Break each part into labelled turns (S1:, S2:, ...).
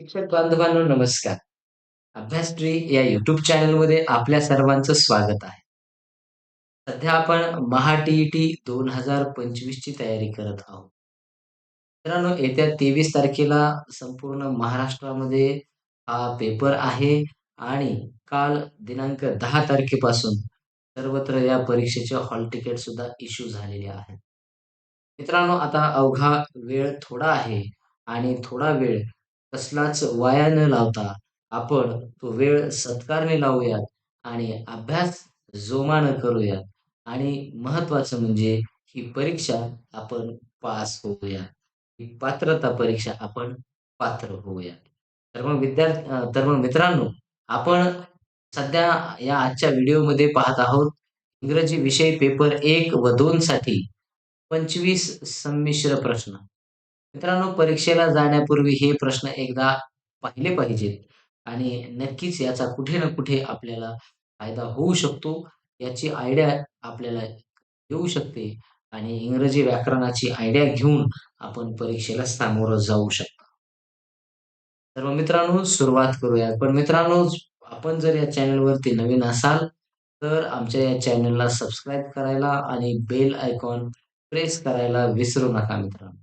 S1: शिक्षक बांधवांनो नमस्कार. अभ्यासट्री या युट्यूब चॅनलमध्ये आपल्या सर्वांचं स्वागत आहे. सध्या आपण महा टी-ई-टी 2025 ची तयारी करत आहोत. मित्रांनो येत्या 23 तारखेला संपूर्ण महाराष्ट्रामध्ये हा पेपर आहे आणि काल दिनांक दहा तारखेपासून सर्वत्र या परीक्षेचे हॉल तिकीट सुद्धा इश्यू झालेले आहेत. मित्रांनो आता अवघा वेळ थोडा आहे आणि थोडा वेळ कसलाच वाया न लावता आपण तो वेळ सत्कारने लावूयात आणि अभ्यास जोमानं करूयात आणि महत्वाचं म्हणजे ही परीक्षा आपण पास होऊया. ही पात्रता परीक्षा आपण पात्र होऊया. तर मग विद्यार्थी तर मग मित्रांनो आपण सध्या या आजच्या व्हिडिओमध्ये पाहत आहोत इंग्रजी विषय पेपर एक व दोन साठी 25 संमिश्र प्रश्न. मित्रांनो परीक्षेला जाण्यापूर्वी हे प्रश्न एकदा पाहिले पाहिजेत आणि नक्कीच याचा कुठे ना कुठे आपल्याला फायदा होऊ शकतो. याची आयडिया आपल्याला येऊ शकते आणि इंग्रजी व्याकरणाची आयडिया घेऊन आपण परीक्षेला सामोरं जाऊ शकता. तर मग मित्रांनो सुरुवात करूया. पण मित्रांनो आपण जर या चॅनलवरती नवीन असाल, तर आमच्या या चॅनलला सबस्क्राईब करायला आणि बेल आयकॉन प्रेस करायला विसरू नका मित्रांनो.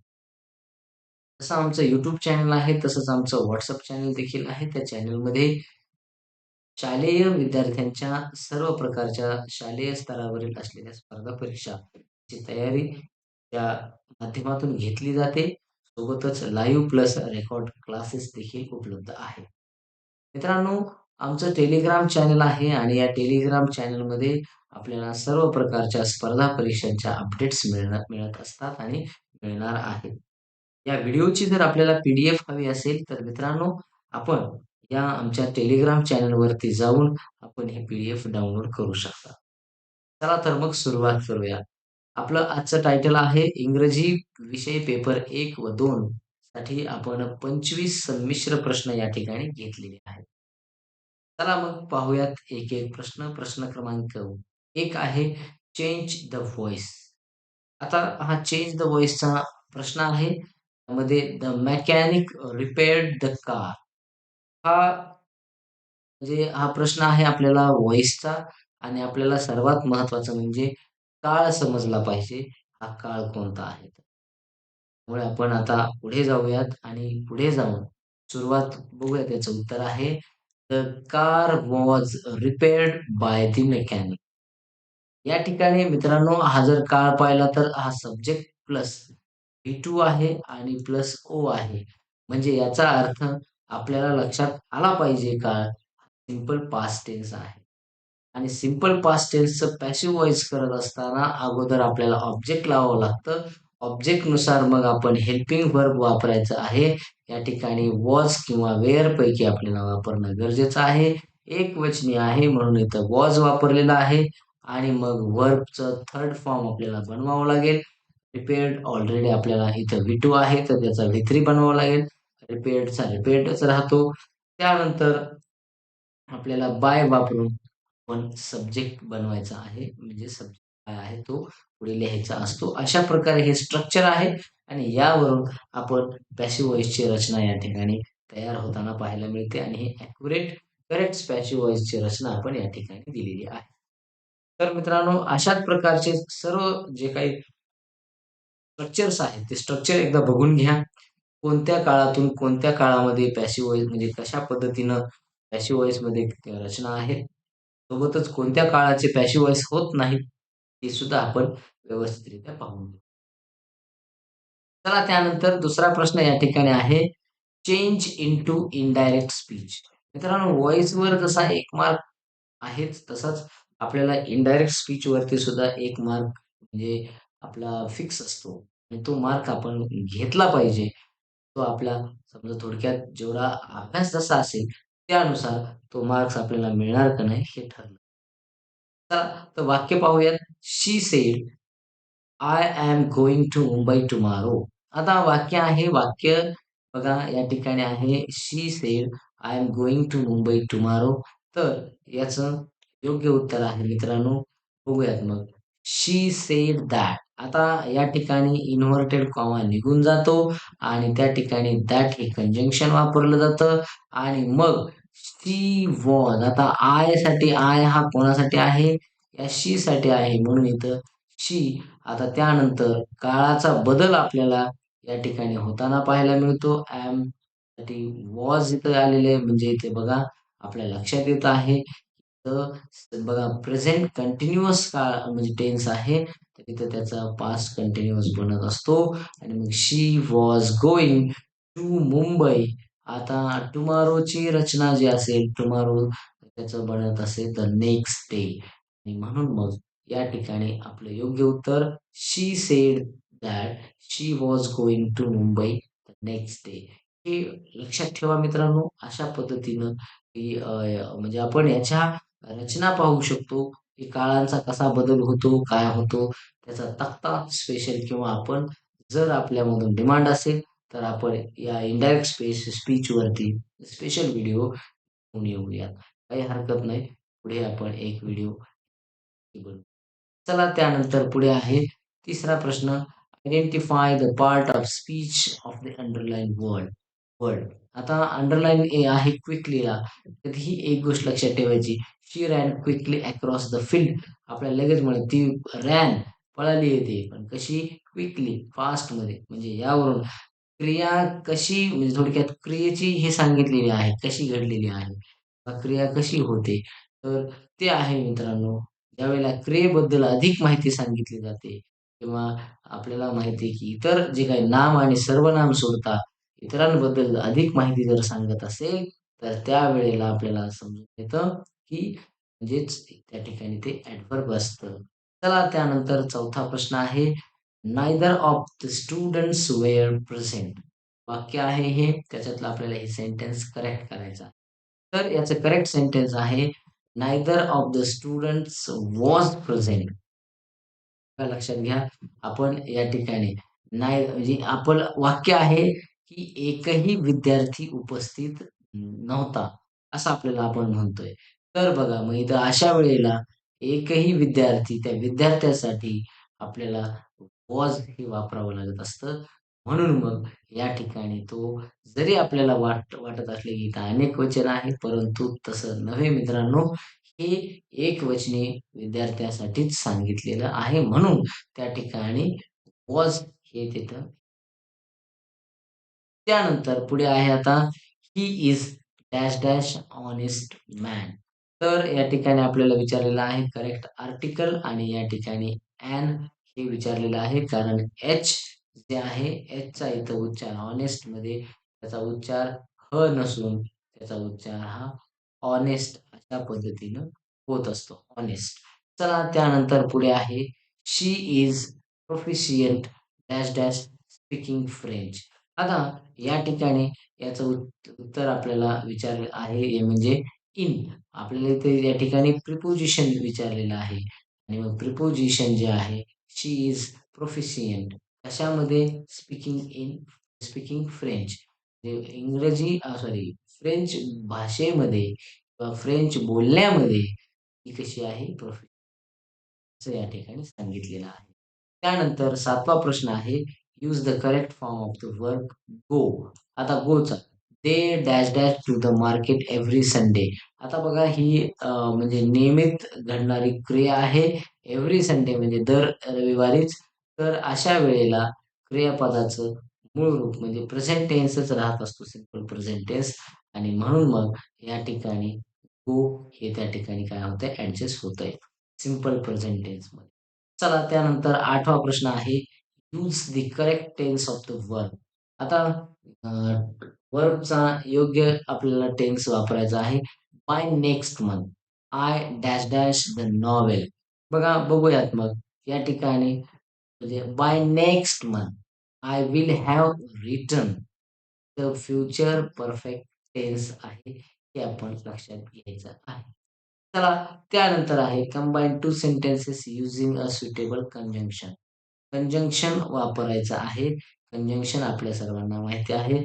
S1: जसं आमचं युट्यूब चॅनल आहे, तसंच आमचं व्हॉट्सअप चॅनल देखील आहे. त्या चॅनलमध्ये शालेय विद्यार्थ्यांच्या सर्व प्रकारच्या शालेय स्तरावरील असलेल्या स्पर्धा परीक्षाची तयारी त्या माध्यमातून घेतली जाते. सोबतच लाईव्ह प्लस रेकॉर्ड क्लासेस देखील उपलब्ध आहे मित्रांनो आमचं टेलिग्राम चॅनल आहे आणि या टेलिग्राम चॅनलमध्ये आपल्याला सर्व प्रकारच्या स्पर्धा परीक्षांच्या अपडेट्स मिळणार मिळत असतात आणि मिळणार आहेत. या व्हिडिओची जर आपल्याला पी-डी-एफ हवी असेल, तर मित्रांनो आपण या आमच्या टेलिग्राम चॅनलवरती जाऊन आपण हे पी-डी-एफ डाउनलोड करू शकता. चला तर मग सुरुवात करूया. आपलं आजचं टायटल आहे इंग्रजी विषय पेपर एक व दोन साठी आपण 25 संमिश्र प्रश्न या ठिकाणी घेतलेले आहेत. चला मग पाहूयात एक-एक प्रश्न. प्रश्न क्रमांक एक आहे चेंज द व्हॉईस. आता हा चेंज द व्हॉइसचा प्रश्न आहे. मध्ये the mechanic repaired the car. हा म्हणजे हा प्रश्न आहे आपल्याला व्हॉइसचा आणि आपल्याला सर्वात महत्वाचं म्हणजे काळ समजला पाहिजे. हा काळ कोणता आहे? त्यामुळे आपण आता पुढे जाऊयात आणि पुढे जाऊन सुरुवात बघूया त्याचं उत्तर आहे the car was repaired by the mechanic. या ठिकाणी मित्रांनो हा जर काळ पाहिला तर हा सब्जेक्ट प्लस V2 आहे आणि प्लस ओ आहे. म्हणजे याचा अर्थ आपल्याला लक्षात आला पाहिजे काळ सिंपल पास्ट टेन्स आहे. आणि सिंपल पास्ट टेन्सचं पॅसिव्ह व्हॉईस करत असताना अगोदर आपल्याला ऑब्जेक्ट लावावं लागतं. ऑब्जेक्टनुसार मग आपण हेल्पिंग व्हर्ब वापरायचं आहे. या ठिकाणी वॉज किंवा वेअर पैकी आपल्याला वापरणं गरजेचं आहे. एकवचनी आहे म्हणून इथं वॉज वापरलेला आहे आणि मग व्हर्बचं थर्ड फॉर्म आपल्याला बनवावं लागेल. रिपेअर्ड ऑलरेडी आपल्याला इथं V2 आहे तर त्याचा V3 बनवावा लागेल. रिपेअर्डचा रिपेअर्डच राहतो. त्यानंतर आपल्याला बाय वापरून आपण सब्जेक्ट बनवायचा आहे. म्हणजे सब्जेक्ट काय आहे तो पुढे लिहायचा असतो. अशा प्रकारे हे स्ट्रक्चर आहे आणि यावरून आपण पॅसिव्ह व्हॉईसची रचना या ठिकाणी तयार होताना पाहायला मिळते आणि हे ॲक्युरेट करेक्ट पॅसिव्ह व्हॉईसची रचना आपण या ठिकाणी दिलेली आहे. तर मित्रांनो अशाच प्रकारचे सर्व जे काही स्ट्रक्चर्स आहेत ते स्ट्रक्चर एकदा बघून घ्या. कोणत्या काळातून कोणत्या काळामध्ये पॅसिव्ह वॉईस म्हणजे कशा पद्धतीनं पॅसिव्हमध्ये रचना आहेत. सोबतच कोणत्या काळाचे पॅसिव्ह वॉईस होत नाहीत, ते सुद्धा आपण व्यवस्थितरित्या पाहून घेऊ. चला त्यानंतर दुसरा प्रश्न या ठिकाणी आहे change into indirect speech. मित्रांनो व्हॉईसवर जसा एक मार्क आहेच तसाच आपल्याला इनडायरेक्ट स्पीचवरती सुद्धा एक मार्क म्हणजे आपला फिक्स असतो आणि तो मार्क आपण घेतला पाहिजे. तो आपला समजा थोडक्यात जेवढा अभ्यास जसा असेल त्यानुसार तो मार्क्स आपल्याला मिळणार का नाही हे ठरलं. तर वाक्य पाहूयात. She said I am going to Mumbai tomorrow आता वाक्य आहे. वाक्य बघा या ठिकाणी आहे she said I am going to Mumbai tomorrow तर याचं योग्य उत्तर आहे मित्रांनो. बघूयात मग. She said that. आता या ठिकाणी इन्व्हर्टेड कॉमा निघून जातो आणि त्या ठिकाणी दॅट हे कंजंक्शन वापरलं जातं. आणि मग सी वॉज आता आयसाठी आय हा कोणासाठी आहे? या शी साठी आहे. म्हणून इथं शी आता त्यानंतर काळाचा बदल आपल्याला या ठिकाणी होताना पाहायला मिळतो. ॲम साठी वॉज इथं आलेले म्हणजे इथे बघा आपल्या लक्षात येत आहे. तर बघा प्रेझेंट कंटिन्युअस काळ म्हणजे टेन्स आहे तर तिथं त्याचा पास्ट कंटिन्युअस बनत असतो. आणि मग she was going to Mumbai आता टुमारोची रचना जी असेल टुमारो त्याचं बनत असेल द नेक्स्ट डे आणि म्हणून मग या ठिकाणी आपलं योग्य उत्तर she said that she was going to Mumbai the next day हे लक्षात ठेवा मित्रांनो अशा पद्धतीनं की म्हणजे आपण याच्या रचना पाहू शकतो की काळांचा कसा बदल होतो काय होतो त्याचा तक्ता स्पेशल किंवा आपण जर आपल्यामधून डिमांड असेल तर आपण या इनडायरेक्ट स्पेस स्पीचवरती स्पेशल व्हिडिओ घेऊन येऊयात. काही हरकत नाही. पुढे आपण एक व्हिडिओ बनवू चला त्यानंतर पुढे आहे तिसरा प्रश्न. Identify the part of speech of the underline word word आता अंडरलाईन ए आहे क्विकलीला कधीही एक गोष्ट लक्षात ठेवायची. She ran quickly across the field आपल्याला लगेच म्हणे ती रॅन पळाली येते. पण कशी? क्विकली फास्टमध्ये म्हणजे यावरून क्रिया कशी म्हणजे थोडक्यात क्रियेची हे सांगितलेली आहे कशी घडलेली आहे. क्रिया कशी होते? तर ते आहे मित्रांनो ज्यावेळेला क्रियेबद्दल अधिक माहिती सांगितली जाते किंवा आपल्याला माहिती आहे की इतर जे काही नाम आणि सर्वनाम सोडता इतरांबद्दल अधिक माहिती जर सांगत असेल तर त्यावेळेला आपल्याला समजून येतं की म्हणजेच त्या ठिकाणी ते ॲडव्हर्ब असतं. चला त्यानंतर चौथा प्रश्न आहे. Neither of the students were present वाक्य आहे हे. त्याच्यातलं आपल्याला हे सेंटेन्स करेक्ट करायचा तर याचं करेक्ट सेंटेन्स आहे neither of the students was present लक्षात घ्या? आपण या ठिकाणी नाही म्हणजे आपण वाक्य आहे की एकही विद्यार्थी उपस्थित नव्हता असं आपल्याला आपण म्हणतोय. तर बघा मग इथं अशा वेळेला एकही विद्यार्थी त्या विद्यार्थ्यासाठी आपल्याला वॉज हे वापरावं लागत असतं. म्हणून मग या ठिकाणी तो जरी आपल्याला वाट वाटत असले की इथं अनेक वचन आहे परंतु तसं नव्हे मित्रांनो हे एक वचने विद्यार्थ्यासाठीच सांगितलेलं आहे. म्हणून त्या ठिकाणी वॉज हे तिथं त्यानंतर पुढे आहे आता he is dash dash honest man तर या ठिकाणी आपल्याला विचारलेलं आहे करेक्ट आर्टिकल आणि या ठिकाणी ॲन हे विचारलेलं आहे कारण एच जे आहे एचचा इथं उच्चार ऑनेस्टमध्ये त्याचा उच्चार ह नसून त्याचा उच्चार हा ऑनेस्ट अशा पद्धतीनं होत असतो ऑनेस्ट चला त्यानंतर पुढे आहे she is proficient dash dash speaking French आता या ठिकाणी याचं उत्तर आपल्याला विचार आहे म्हणजे इन. आपल्याला इथे या ठिकाणी प्रिपोजिशन विचारलेलं आहे. आणि मग प्रिपोजिशन जे आहे शी इज प्रोफिशियंट कशामध्ये? स्पीकिंग इन स्पीकिंग फ्रेंच इंग्रजी सॉरी फ्रेंच भाषेमध्ये किंवा फ्रेंच बोलण्यामध्ये ही कशी आहे? प्रोफि असं या ठिकाणी सांगितलेलं आहे. त्यानंतर सातवा प्रश्न आहे use the correct form of the work go आता गोचा they dash dash to the market every Sunday आता बघा ही म्हणजे नियमित घडणारी क्रिया आहे एव्हरी संडे म्हणजे दर रविवारीच. तर अशा वेळेला क्रियापदाचं मूळ रूप म्हणजे प्रेझेंट टेन्सच राहत असतो सिंपल प्रेझेंट टेन्स आणि म्हणून मग या ठिकाणी गो हे त्या ठिकाणी काय होतंय ऍडजस्ट होतंय. सिंपल प्रेझेंट टेन्समध्ये. चला त्यानंतर आठवा प्रश्न आहे. Use the correct tense of the work आता वर्बचा योग्य आपल्याला टेन्स वापरायचा आहे. By next month I dash dash the novel बघा बघूयात मग. या ठिकाणी म्हणजे by next month I will have return the future perfect tense आहे हे आपण लक्षात घ्यायचं आहे. चला त्यानंतर आहे combine two sentences using a suitable conjunction conjunction वापरायचं आहे कंजंक्शन आपल्या सर्वांना माहिती आहे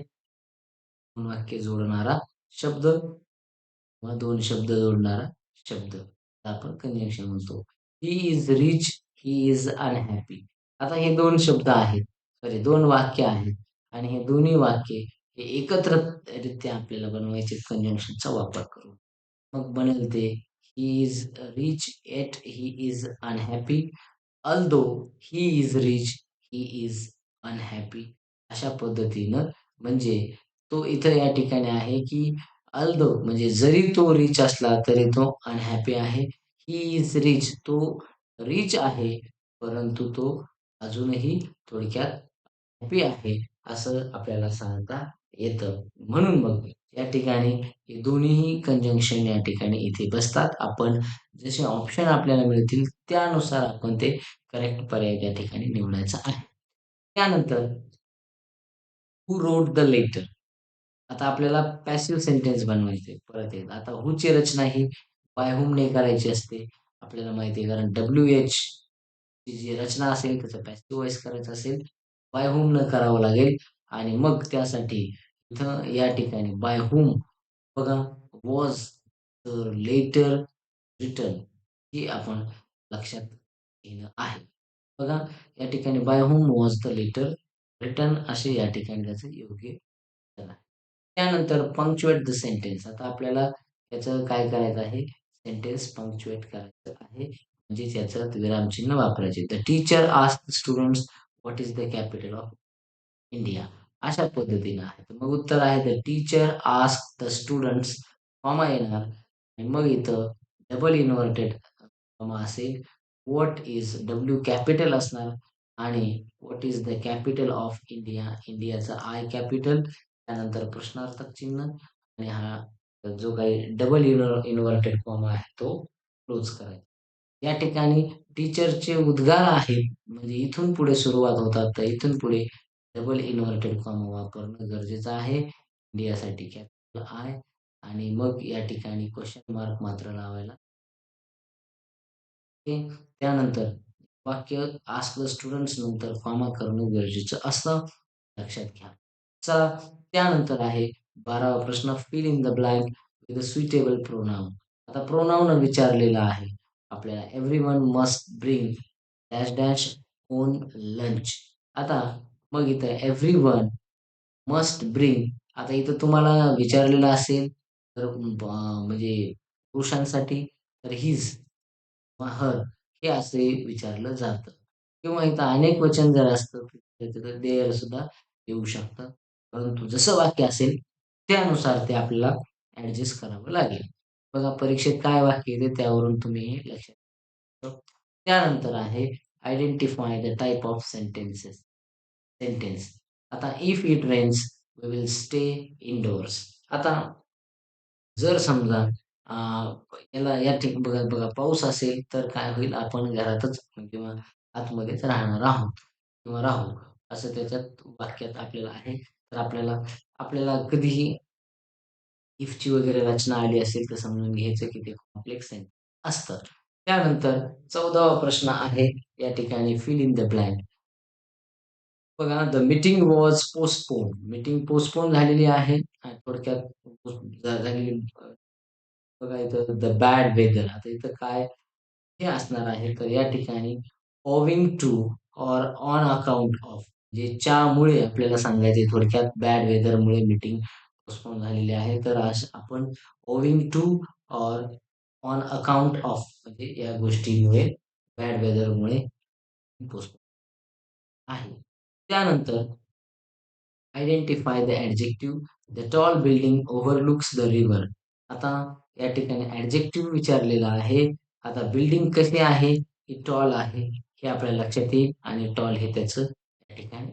S1: दोन वाक्य जोडणारा शब्द किंवा दोन शब्द जोडणारा शब्द आपण कंजंक्शन म्हणतो he is rich he is unhappy आता हे दोन शब्द आहेत. सॉरी दोन वाक्य आहेत आणि हे दोन्ही वाक्य हे एकत्ररित्या आपल्याला बनवायचे कंजंक्शनचा वापर करून. मग बनेल ते he is rich yet he is unhappy. Although he is rich, he is unhappy. अशा पद्धतीनं म्हणजे तो इथं या ठिकाणी आहे, की अल्दो म्हणजे जरी तो रिच असला तरी तो अनहॅपी आहे. ही इज रिच तो रिच आहे, परंतु तो अजूनही थोडक्यात हॅपी आहे, असं आपल्याला सांगता येतं. म्हणून मग या ठिकाणी हे दोन्हीही कंजंक्शन या ठिकाणी इथे बसतात. आपण जसे ऑप्शन आपल्याला मिळतील त्यानुसार आपण ते करेक्ट पर्याय त्या ठिकाणी निवडायचा आहे. त्यानंतर हू रोट द लेटर? आता आपल्याला पॅसिव्ह सेंटेन्स बनवायचे परत एकदा. आता हुची रचना ही बाय ने करायची असते. आपल्याला माहिती आहे कारण डब्ल्यू-एच ची जी रचना असेल त्याचं पॅसिव्ह वाईस करायचं असेल, बाय न करावं लागेल आणि मग त्यासाठी इथं या ठिकाणी बाय whom बघा वॉज तर लेटर रिटर्न ही आपण लक्षात घेणं आहे. बघा या ठिकाणी by whom was the letter return असे या ठिकाणी त्याचं योग्य आहे. त्यानंतर पंक्च्युएट द सेंटेन्स. आता आपल्याला त्याचं काय करायचं आहे? सेंटेन्स पंक्च्युएट करायचं आहे. म्हणजे त्याच्यात विरामचिन्ह वापरायचे. The teacher ask the students what is the capital of India? अशा पद्धतीनं आहे. मग उत्तर आहे the teacher asked the students comma येणार आणि मग इथं डबल इन्व्हर्टेड कॉमा असेल. व्हॉट इज डब्ल्यू कॅपिटल असणार आणि what is the capital of India? इंडियाचा आय कॅपिटल त्यानंतर प्रश्नार्थक चिन्ह आणि हा जो काही डबल इन्व्हर्टेड कॉमा आहे तो क्लोज करायचा. या ठिकाणी टीचरचे उद्गार आहेत म्हणजे इथून पुढे सुरुवात होतात तर इथून पुढे डबल इन्व्हर्टेड कॉमा वापरणं गरजेचं आहे. इंडियासाठी कॅपिटल आय आणि मग या ठिकाणी क्वेश्चन मार्क मात्र लावायला त्यानंतर वाक्य आस्क द स्टुडंट्स नंतर कॉमा करणं गरजेचं असतं. लक्षात घ्या. चला त्यानंतर आहे 12वा प्रश्न fill in the blank with a suitable pronoun आता प्रोनाउन विचारलेला आहे. आपल्याला everyone must bring dash dash own lunch. आता मग इथं एव्हरीवन मस्ट ब्रिंग आता इथं तुम्हाला विचारलेलं असेल तर म्हणजे पुरुषांसाठी तर हिज हर हे असे विचारलं जातं किंवा इथं अनेक वचन जर असतं तर देअर सुद्धा येऊ शकतं. परंतु जसं वाक्य असेल त्यानुसार ते आपल्याला ऍडजस्ट करावं लागेल. बघा परीक्षेत काय वाक्य येते त्यावरून तुम्ही हे लक्षात त्यानंतर आहे identify the type of sentences sentence. आता if it rains we will stay indoors. आता जर समजा याला या ठिक बघा बघा पाऊस असेल तर काय होईल आपण घरातच किंवा आतमध्येच राहणार आहोत किंवा राहू असं त्याच्यात वाक्यात आपल्याला आहे. तर आपल्याला आपल्याला कधीही इफची वगैरे रचना आली असेल तर समजून घ्यायचं की ते कॉम्प्लेक्स आहे असतं. त्यानंतर 14वा प्रश्न आहे या ठिकाणी फिल इन द ब्लँक. बघा the meeting was postpone. Meeting postpone झालेली आहे थोडक्यात झालेली बघा इथं द बॅड वेदर. आता इथं काय हे असणार आहे तर या ठिकाणी owing to or on account of जे च्यामुळे आपल्याला सांगायचे थोडक्यात बॅड वेदरमुळे मीटिंग पोस्टपोन झालेली आहे. तर आपण owing to or on account of म्हणजे या गोष्टीमुळे बॅड वेदरमुळे पोस्टपोन आहे. त्यानंतर identify the adjective the tall building overlooks the river. आता या ठिकाणी ॲडजेक्टिव्ह विचारलेला आहे. आता बिल्डिंग कशी आहे? ही टॉल आहे. हे आपल्या लक्षात येईल आणि टॉल हे त्याचं या ठिकाणी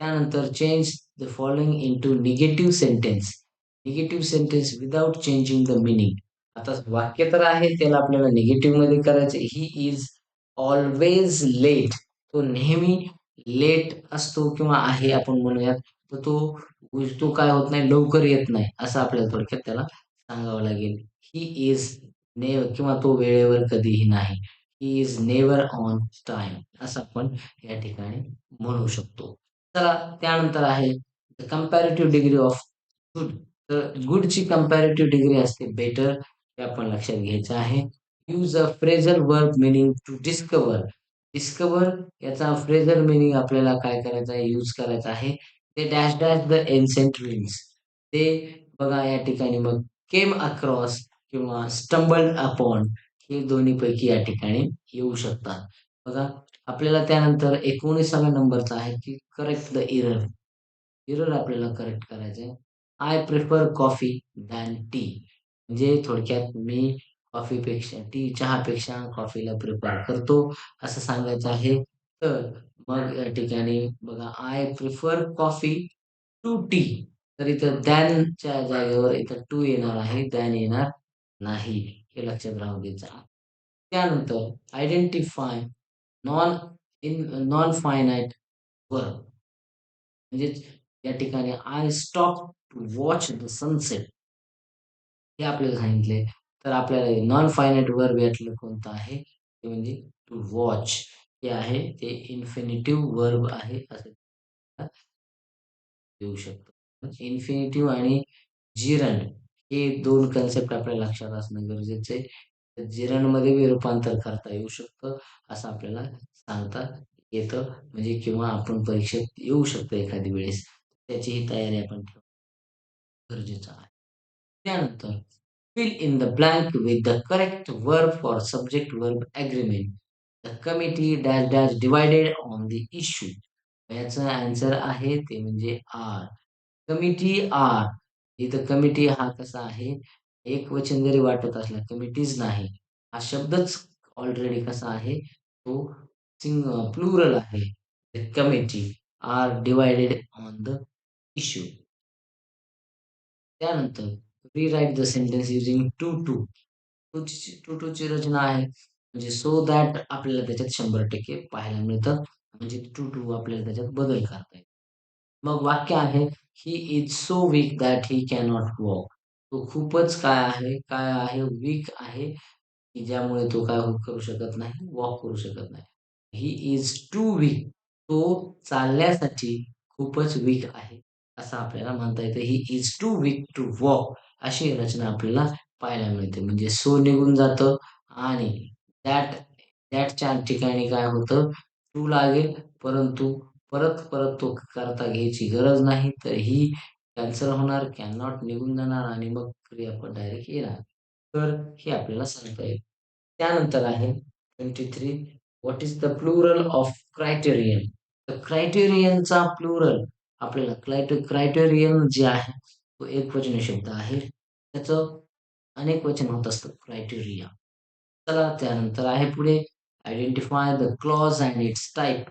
S1: त्यानंतर change the following into negative sentence. Negative sentence without changing the meaning आता वाक्य तर आहे त्याला आपल्याला निगेटिव्हमध्ये करायचं ही इज ऑलवेज लेट. तो नेहमी लेट असतो किंवा आहे आपण म्हणूयात. तर तो तो काय होत नाही लवकर येत नाही असं आपल्याला थोडक्यात त्याला सांगावं लागेल. ही इज नेव किंवा तो वेळेवर कधीही नाही. He is never on time असं आपण या ठिकाणी म्हणू शकतो. चला त्यानंतर आहे द डिग्री ऑफ गुड. तर गुडची कंपॅरेटिव्ह डिग्री असते बेटर हे आपण लक्षात घ्यायचं आहे. Use a phrasal verb meaning to discover discover याचा फ्रेझर मीनिंग आपल्याला काय करायचं आहे, यूज करायचा आहे. ते dash dash the ancient rings ते बघा या ठिकाणी मग केम अक्रॉस किंवा स्टंबल्ड अपॉन हे दोन्हीपैकी या ठिकाणी येऊ शकतात. बघा आपल्याला त्यानंतर 19व्या नंबरचा आहे की करेक्ट द इरर इरर आपल्याला करेक्ट करायचं आहे. I prefer coffee than tea. म्हणजे थोडक्यात मी कॉफीपेक्षा टी चहापेक्षा कॉफीला प्रिफर करतो असं सांगायचं आहे. तर मग या ठिकाणी बघा I prefer coffee to tea. तर इथं दॅनच्या जागेवर इथं टू येणार आहे, दॅन येणार नाही. हे लक्षात राहू द्यायचं त्यानंतर identify non in non finite verb म्हणजेच या ठिकाणी I stop to watch the sunset. हे आपल्याला सांगितले. तर आपल्याला नॉन फायनाईट वर्ब यातलं कोणतं आहे? ते म्हणजे टू वॉच हे आहे ते इन्फिनिटिव्ह वर्ब आहे असं येऊ शकतो इन्फिनिटिव्ह आणि जिरण हे दोन कन्सेप्ट आपल्या लक्षात असणं गरजेचं आहे. तर बी रूपांतर करता येऊ शकतं असं आपल्याला सांगता येतं. म्हणजे किंवा आपण परीक्षेत येऊ शकतो एखाद्या वेळेस. त्याचीही तयारी आपण ठेवणं गरजेचं आहे. त्यानंतर fill in the blank with the correct verb for subject verb agreement. The committee dash dash divided on the issue. याचा आन्सर आहे ते म्हणजे आर. Committee are. इथं कमिटी हा कसा आहे, एक वचन जरी वाटत असला, कमिटीज नाही. हा शब्दच ऑलरेडी कसा आहे, तो सिंग प्लुरल आहे. The committee are divided on the issue. त्यानंतर rewrite the sentence using too to. Too ची टू ची रचना आहे. म्हणजे सो दॅट आपल्याला त्याच्यात 100% पाहायला मिळतं. म्हणजे टू टू आपल्याला त्याच्यात बदल करता येईल. मग वाक्य आहे, he is so weak that he cannot walk. तो खूपच काय आहे, काय आहे, वीक आहे, की ज्यामुळे तो काय करू शकत नाही, वॉक करू शकत नाही. He is too weak. तो चालण्यासाठी खूपच वीक आहे. असं आपल्याला म्हणता येतं. He is too weak to walk अशी रचना आपल्याला पाहायला मिळते. म्हणजे सो निघून जातं आणि दॅट दॅटच्या ठिकाणी काय होतं, टू लागेल परंतु परत-परत तो करता घ्यायची गरज नाही. तर ही कॅन्सल होणार, कॅन नॉट निघून जाणार आणि मग क्रियापद डायरेक्ट येणार. तर हे आपल्याला सांगता येईल. त्यानंतर आहे 23 what is the plural of criterion? तर क्रायटेरियनचा प्लुरल आपल्याला क्रायटेरियन जे आहे तो एकवचनी शब्द आहे. त्याचं अनेक वचन होत असतं क्रायटेरिया. चला त्यानंतर आहे पुढे identify the clause and its type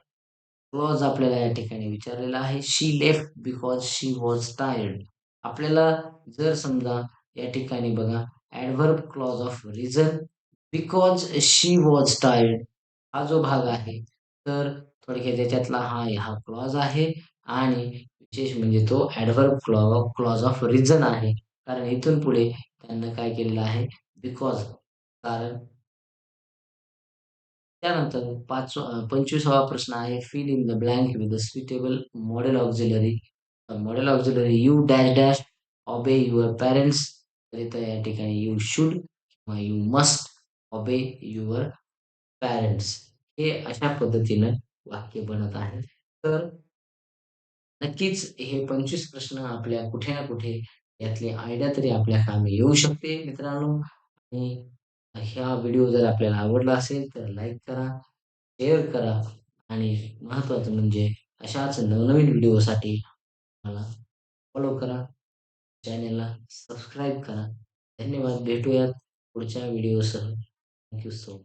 S1: clause आपल्याला या ठिकाणी विचारलेला आहे. She left because she was tired. आपल्याला जर समजा या ठिकाणी बघा adverb clause of reason because she was tired हा जो भाग आहे, तर थोडक्यात त्याच्यातला हा हा क्लॉज आहे आणि विशेष म्हणजे तो adverb clause clause of reason आहे. कारण इथून पुढे त्यांना काय केलेलं आहे, बिकॉज कारण त्यानंतर पाच पंचवीसावा प्रश्न आहे fill in the blank with the suitable modal auxiliary. Modal auxiliary you dash dash obey your parents. तर या ठिकाणी यू शुड किंवा you must obey your parents. हे अशा पद्धतीनं वाक्य बनत आहे. तर नक्कीच हे 25 प्रश्न आपल्या कुठे ना कुठे यातली आयडिया तरी आपल्या कामी येऊ शकते मित्रांनो. आणि हा व्हिडिओ जर आपल्याला आवडला असेल तर लाईक करा, शेअर करा आणि महत्त्वाचं म्हणजे अशाच नवनवीन व्हिडिओसाठी मला फॉलो करा. चॅनेलला सबस्क्राईब करा. धन्यवाद. भेटूयात पुढच्या व्हिडिओसह. Thank you so